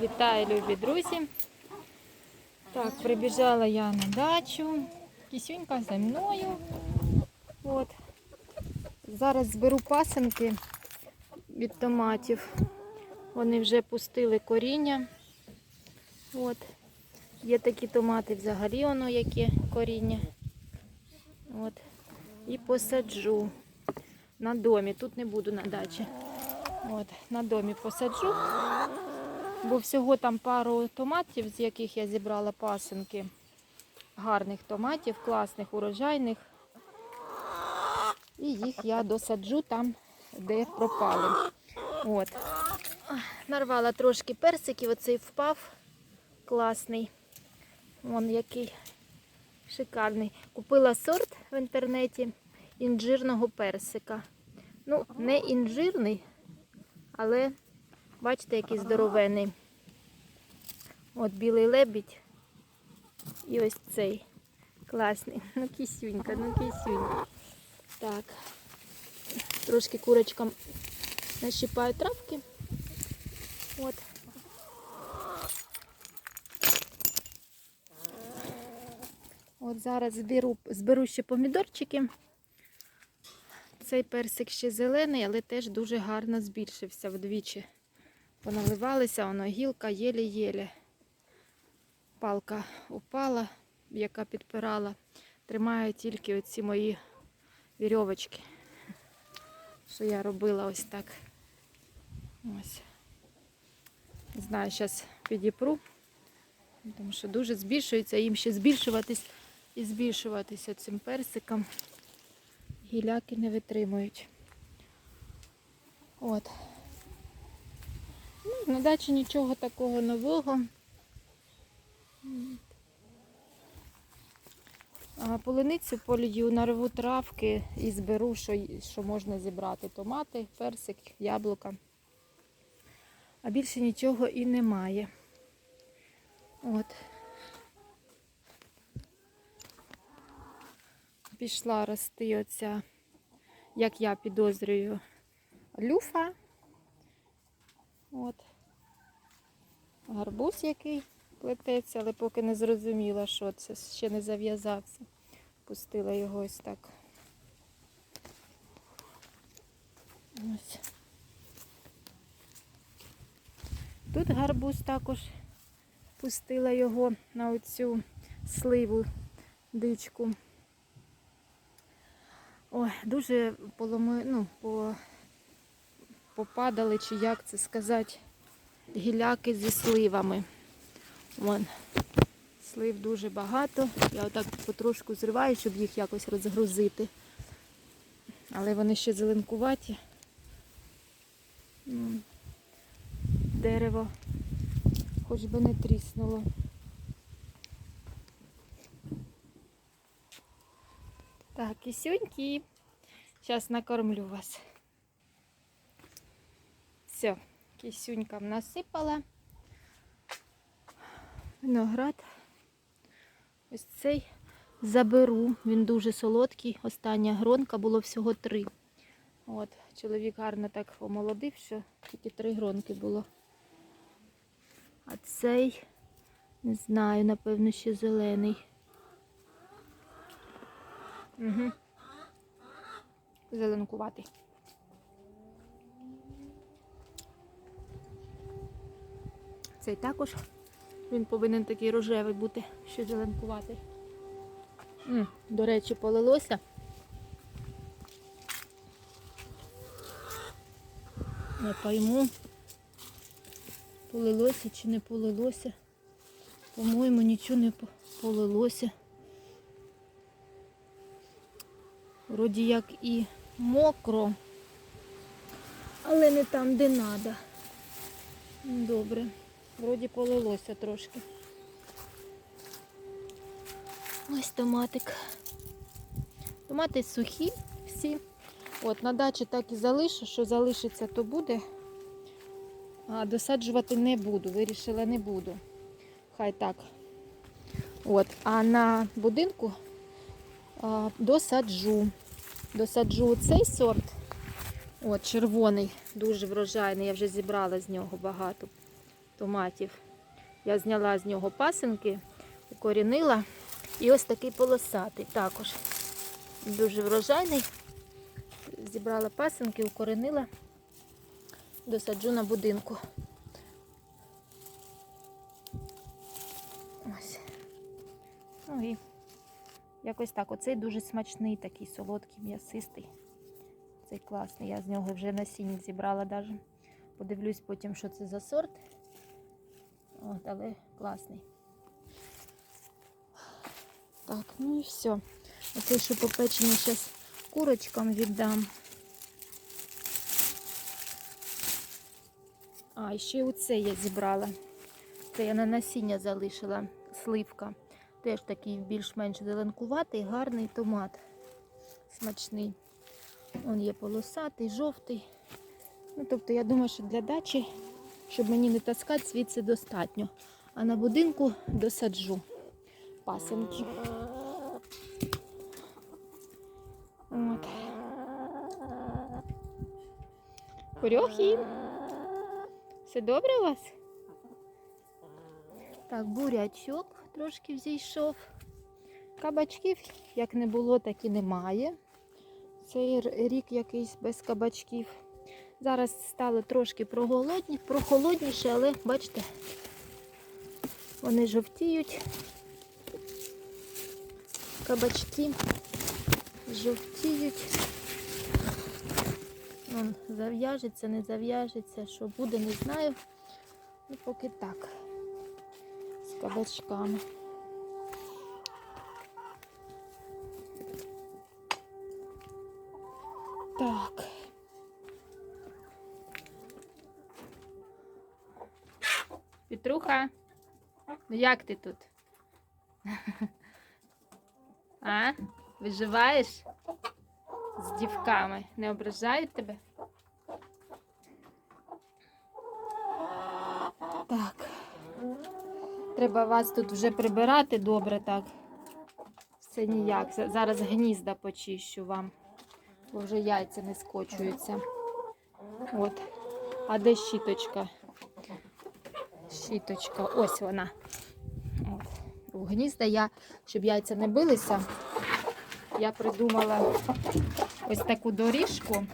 Вітаю, любі друзі. Так, прибіжала я на дачу. Кисюнька за мною. От. Зараз зберу пасенки від томатів. Вони вже пустили коріння. От. Є такі томати взагалі, воно яке коріння. От. І посаджу на домі. Тут не буду на дачі. От, на домі посаджу. Бо всього там пару томатів, з яких я зібрала пасинки. Гарних томатів, класних, урожайних. І їх я досаджу там, де пропали. От. Нарвала трошки персиків, оцей впав. Класний. Вон який шикарний. Купила сорт в інтернеті інжирного персика. Ну, не інжирний, але бачите, який здоровений. От білий лебідь. І ось цей. Класний. Ну, кисюнька, ну кисюнька. Так. Трошки курочкам нащипаю травки. От. От зараз зберу, зберу ще помідорчики. Цей персик ще зелений, але теж дуже гарно збільшився вдвічі. Поналивалися, воно гілка єлі-єлі. Палка упала, яка підпирала. Тримаю тільки оці мої вірьовочки, що я робила ось так. Ось. Не знаю, зараз підіпру, тому що дуже збільшується, їм ще збільшуватись і збільшуватися цим персиком. Гіляки не витримують. От. На дачі нічого такого нового. А полуницю полюю, нарву травки і зберу, що, що можна зібрати. Томати, персик, яблука. А більше нічого і немає. От. Пішла рости оця, як я підозрюю, люфа. От. Гарбуз який плететься, але поки не зрозуміла, що це, ще не зав'язався. Пустила його ось так. Ось. Тут гарбуз також пустила його на оцю сливу дичку. Ой, дуже поломи, ну, по, попадали, чи як це сказати, гіляки зі сливами. Вон, слив дуже багато. Я отак потрошку зриваю, щоб їх якось розгрузити. Але вони ще зеленкуваті. Дерево хоч би не тріснуло. Так, кисюньки. Зараз накормлю вас. Все, кисюнькам насипала. Виноград. Ось цей заберу. Він дуже солодкий. Остання гронка було всього три. От, чоловік гарно так омолодив, що тільки три гронки було. А цей, не знаю, напевно, ще зелений. Угу. Зеленкуватий. Цей також. Він повинен такий рожевий бути, ще зеленкуватий. До речі, полилося. Не пойму, полилося чи не полилося. По-моєму, нічого не полилося. Вроді як і мокро, але не там, де треба. Добре. Вроді полилося трошки. Ось томатик. Томати сухі всі. От, на дачі так і залишу, що залишиться, то буде. А досаджувати не буду. Вирішила не буду. Хай так. От, а на будинку а, досаджу. Досаджу цей сорт. От, червоний, дуже врожайний, я вже зібрала з нього багато. Томатів. Я зняла з нього пасинки, укорінила. І ось такий полосатий також. Дуже врожайний. Зібрала пасинки, укоренила, досаджу на будинку. Ось. Ну і якось так. Оцей дуже смачний, такий солодкий, м'ясистий. Цей класний. Я з нього вже насіння зібрала даже. Подивлюсь потім, що це за сорт. От, але класний. Так, ну і все. Оцей, що попечений, зараз курочкам віддам. А, і ще оце я зібрала. Це я на насіння залишила сливка. Теж такий більш-менш зеленкуватий, гарний томат. Смачний. Он є полосатий, жовтий. Ну, тобто, я думаю, що для дачі, щоб мені не таскати, звідси достатньо. А на будинку досаджу пасенки. От. Хорьохи. Все добре у вас? Так, бурячок трошки взійшов. Кабачків як не було, так і немає. Цей рік якийсь без кабачків. Зараз стало трошки проголодні, прохолодніше, але бачите, вони жовтіють. Кабачки жовтіють. Вон, зав'яжеться, не зав'яжеться, що буде, не знаю. Ну, поки так. З кабачками. Так. Петруха, ну як ти тут? А? Виживаєш? З дівками. Не ображають тебе? Так. Треба вас тут вже прибирати добре так. Все ніяк. Зараз гнізда почищу вам. Бо вже яйця не скочуються. От. А де щіточка? Щіточка. Ось вона. От. Гнізда я, щоб яйця не билися, я придумала ось таку доріжку,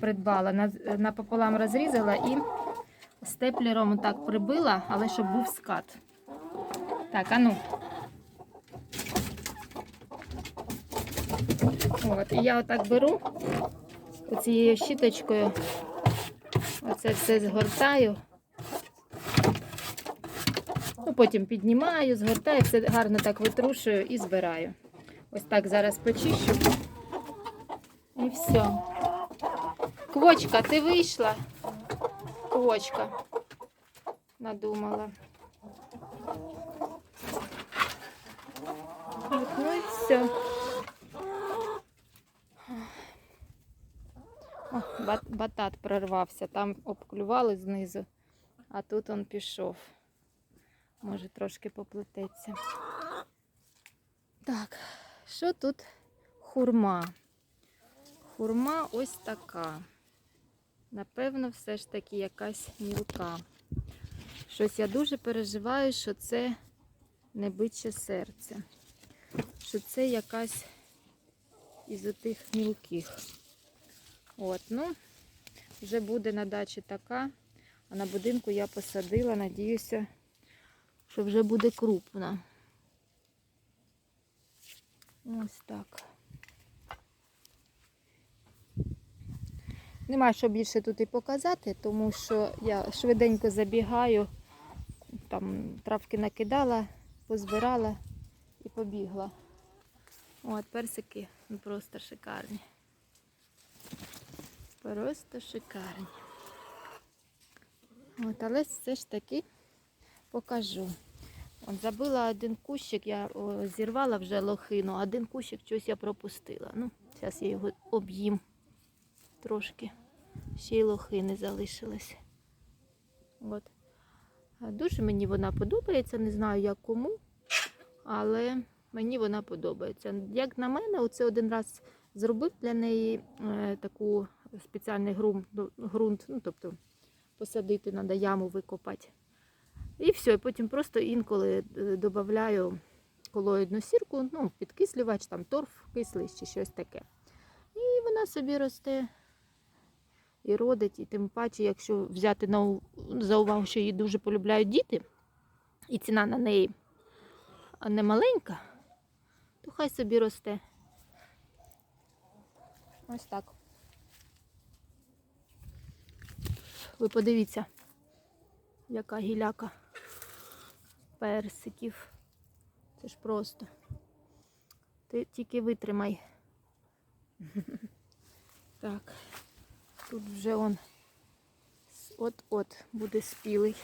придбала, на- напополам розрізала і степлером так прибила, але щоб був скат. Так, а ну. От, і я отак беру оцією щіточкою, оце все згортаю. Потім піднімаю, згортаю, все гарно так витрушую і збираю. Ось так зараз почищу. І все. Квочка, ти вийшла? Квочка. Надумала. Ну і все. О, батат прорвався, там обклювали знизу, а тут он пішов. Може трошки поплететься. Так, що тут хурма? Хурма ось така. Напевно, все ж таки якась мілка. Щось я дуже переживаю, що це не биче серце. Що це якась із отих мілких. От, ну, вже буде на дачі така, а на будинку я посадила, надіюся, що вже буде крупна. Ось так. Нема що більше тут і показати, тому що я швиденько забігаю, там травки накидала, позбирала і побігла. От, персики просто шикарні. Просто шикарні. От, але все ж таки покажу. От, забила один кущик, я о, зірвала вже лохину, один кущик щось я пропустила. Ну, зараз я його об'їм трошки. Ще й лохини залишилось. От. Дуже мені вона подобається, не знаю як кому, але мені вона подобається. Як на мене, оце один раз зробив для неї е, таку спеціальний ґрунт, ґрунт ну, тобто посадити, треба яму викопати. І все, і потім просто інколи е, додаю колоїдну сірку, ну, підкислювач, там торф кислий чи щось таке. І вона собі росте і родить. І тим паче, якщо взяти на, за увагу, що її дуже полюбляють діти, і ціна на неї не маленька, то хай собі росте. Ось так. Ви подивіться, яка гіляка персиків. Це ж просто. Ти тільки витримай. Так, тут вже он от-от буде спілий.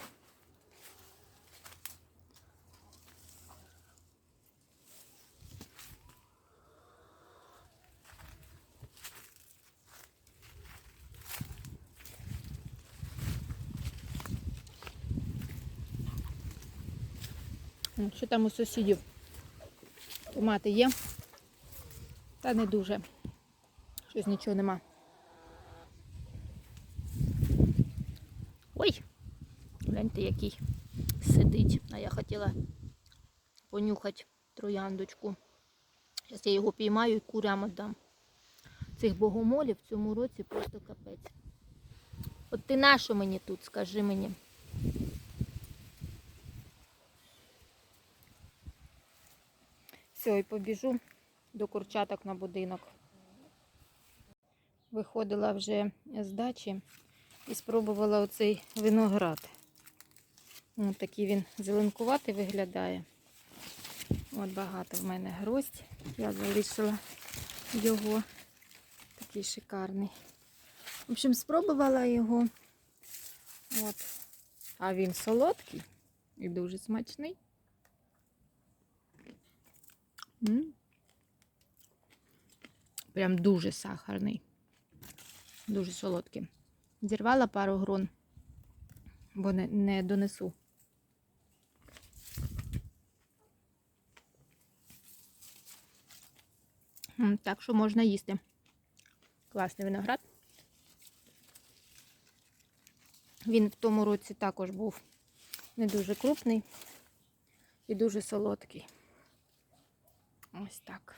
Що там у сусідів? Томати є? Та не дуже. Щось нічого нема. Ой! Гляньте, який сидить. А я хотіла понюхати трояндочку. Зараз я його піймаю і курям віддам. Цих богомолів в цьому році просто капець. От ти на що мені тут, скажи мені? Все, і побіжу до курчаток на будинок. Виходила вже з дачі і спробувала оцей виноград. Ось такий він зеленкуватий виглядає. От багато в мене гроздь. Я залишила його. Такий шикарний. В общем, спробувала його. От. А він солодкий і дуже смачний. М. Прям дуже сахарний. Дуже солодкий. Зірвала пару грон, бо не, не донесу. Так що можна їсти. Класний виноград. Він в тому році також був не дуже крупний і дуже солодкий. Ось так.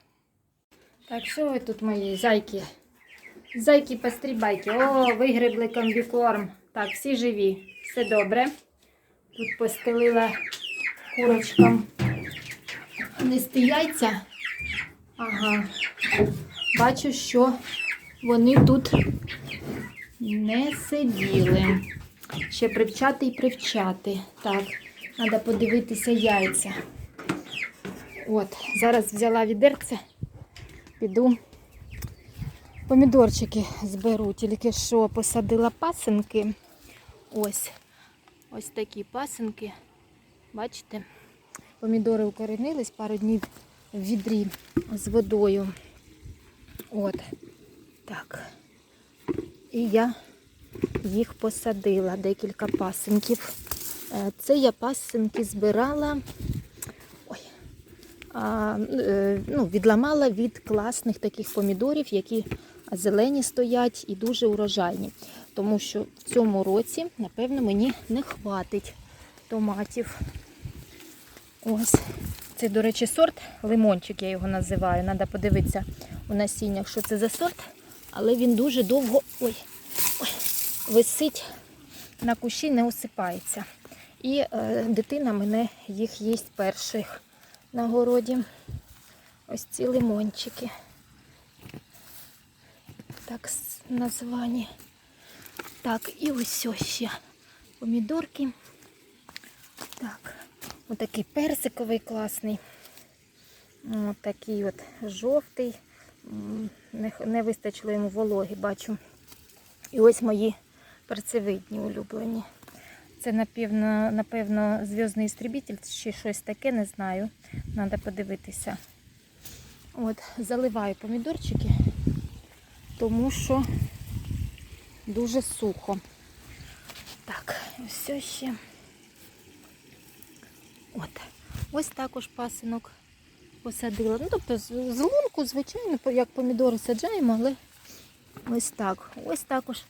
Так, що ви тут мої зайки? Зайки пострібайки. О, вигребли комбікорм. Так, всі живі. Все добре. Тут постелила курочкам нести яйця. Ага. Бачу, що вони тут не сиділи. Ще привчати і привчати. Так, треба подивитися яйця. От, зараз взяла відерце, піду помідорчики зберу, тільки що посадила пасинки. Ось, ось такі пасинки. Бачите? Помідори укоренились пару днів в відрі з водою. От. Так. І я їх посадила, декілька пасинків. Е, Це я пасинки збирала. Е, ну, відламала від класних таких помідорів, які зелені стоять і дуже урожайні. Тому що в цьому році, напевно, мені не хватить томатів. Ось. Це, до речі, сорт лимончик, я його називаю. Треба подивитися у насіннях, що це за сорт. Але він дуже довго ой, ой, висить на кущі, не осипається. І е, дитина мене їх їсть перших на городі. Ось ці лимончики. Так названі. Так, і ось ось ще помідорки. Так, отакий персиковий класний. Отакий от жовтий. Не вистачило йому вологи, бачу. І ось мої перцевидні улюблені. Це, напевно, напевно, зв'язний істребитель чи щось таке, не знаю. Треба подивитися. От, заливаю помідорчики, тому що дуже сухо. Так, ось ще. От. Ось також пасинок посадила. Ну, тобто з лунку, звичайно, як помідори саджаємо, але ось так. Ось також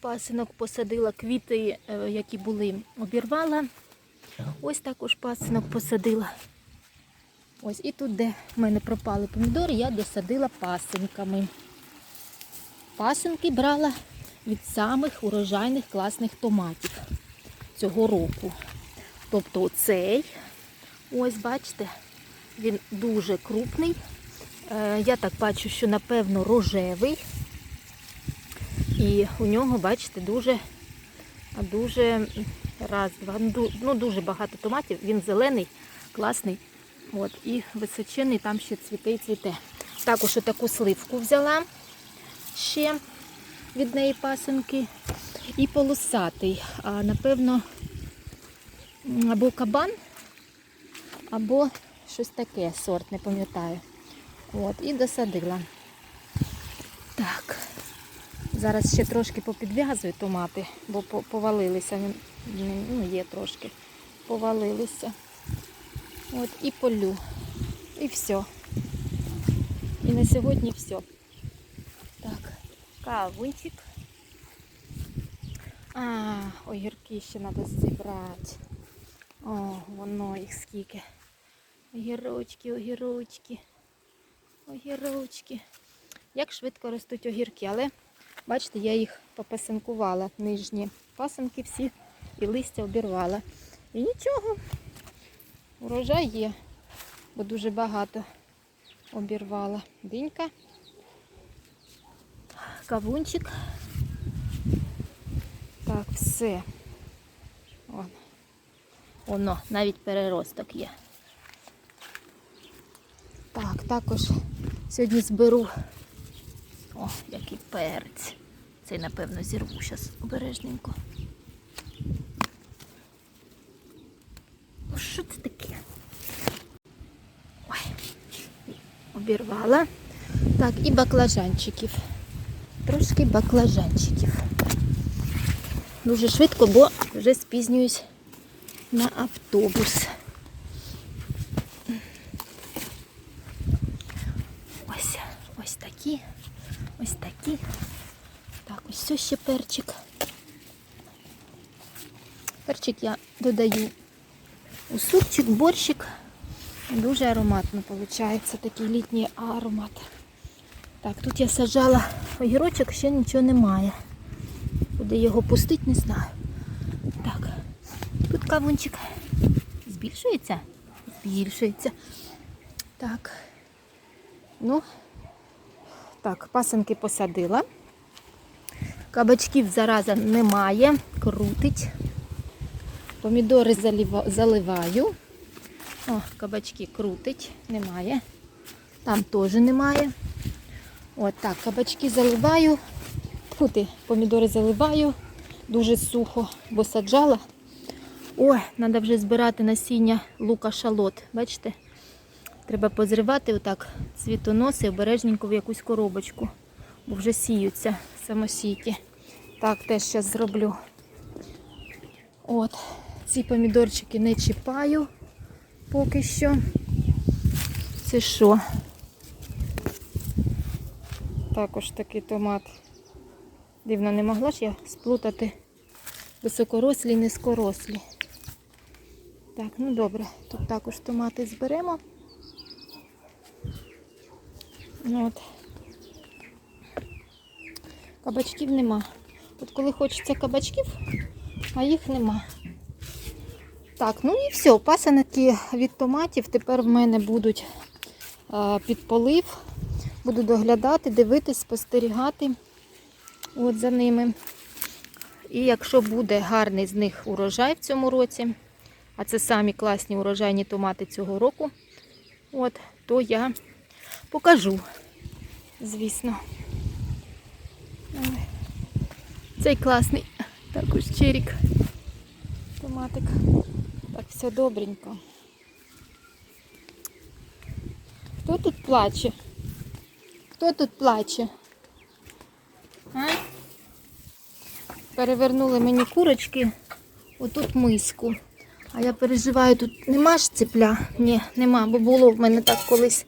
пасинок посадила, квіти, е, які були, обірвала. Ось також пасинок посадила. Ось і тут, де в мене пропали помідори, я досадила пасинками. Пасинки брала від самих урожайних класних томатів цього року. Тобто оцей, ось бачите, він дуже крупний. Е, Я так бачу, що напевно рожевий. І у нього, бачите, дуже, дуже раз, два, ну, ну дуже багато томатів. Він зелений, класний. От, і височений там ще цвіте і цвіте. Також таку сливку взяла ще від неї пасенки. І полосатий. А, напевно, або кабан, або щось таке сорт, не пам'ятаю. От, і досадила. Зараз ще трошки попідв'язую томати, бо повалилися. Ну, є трошки. Повалилися. От і полю. І все. І на сьогодні все. Так, кавунчик. А, огірки ще треба зібрати. О, воно їх скільки. Огірочки, огірочки. Огірочки. Як швидко ростуть огірки, але бачите, я їх попасинкувала нижні пасинки всі і листя обірвала. І нічого, урожай є, бо дуже багато обірвала. Динька, кавунчик. Так, все. Вон. Воно, навіть переросток є. Так, також сьогодні зберу. О, який перець. Цей, напевно, зірву зараз обережненько. Що це таке? Ой, обірвала. Так, і баклажанчиків. Трошки баклажанчиків. Дуже швидко, бо вже спізнююсь на автобус. Ось, ось такі, ось такі. Так, ось все ще перчик. Перчик я додаю у супчик, борщик. Дуже ароматно виходить, такий літній аромат. Так, тут я сажала огірочок, ще нічого немає. Куди його пустити, не знаю. Так, тут кавунчик збільшується? Збільшується. Так. Ну, так, пасенки посадила. Кабачків зараза немає, крутить. Помідори заливаю. О, кабачки крутить, немає. Там теж немає. От так, кабачки заливаю. Фути, помідори заливаю. Дуже сухо, бо саджала. Ой, треба вже збирати насіння лука шалот. Бачите? Треба позривати отак цвітоноси обережненько в якусь коробочку, бо вже сіються самосійки. Так, теж зараз зроблю. От, ці помідорчики не чіпаю поки що. Це що? Також такий томат. Дивно, не могла ж я сплутати високорослі і низькорослі. Так, ну добре, тут також томати зберемо. Ну, от. Кабачків нема. От коли хочеться кабачків, а їх нема. Так, ну і все. Пасанки від томатів тепер в мене будуть під полив. Буду доглядати, дивитись, спостерігати от за ними. І якщо буде гарний з них урожай в цьому році, а це самі класні урожайні томати цього року, от, то я покажу, звісно. Цей класний також черік. Томатик. Так, все добренько. Хто тут плаче? Хто тут плаче? А? Перевернули мені курочки отут миску. А я переживаю, тут нема ж цепля? Ні, нема, бо було в мене так колись.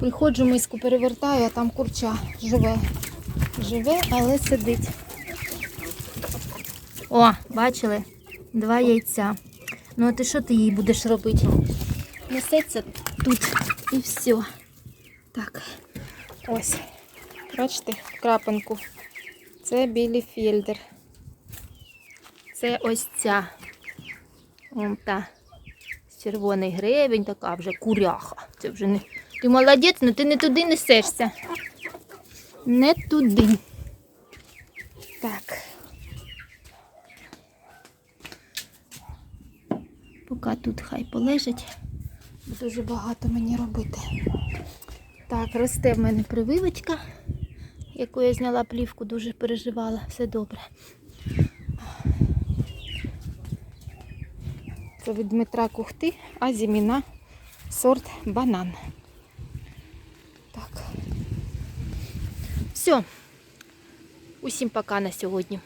Приходжу, миску перевертаю, а там курча живе. Живе, але сидить. О, бачили? Два яйця. Ну, а ти що ти їй будеш робити? Несеться тут і все. Так. Ось. Бачите, крапинку. Це білі фільдер. Це ось ця. Вон та. Червоний гребень, така вже куряха. Це вже не. Ти молодець, але ти не туди несешся. Не туди. Так. Поки тут хай полежить. Дуже багато мені робити. Так, росте в мене прививочка, яку я зняла плівку, дуже переживала. Все добре. Це від Дмитра Кухти, а зіміна сорт банан. Так. Все. Усім пока на сьогодні.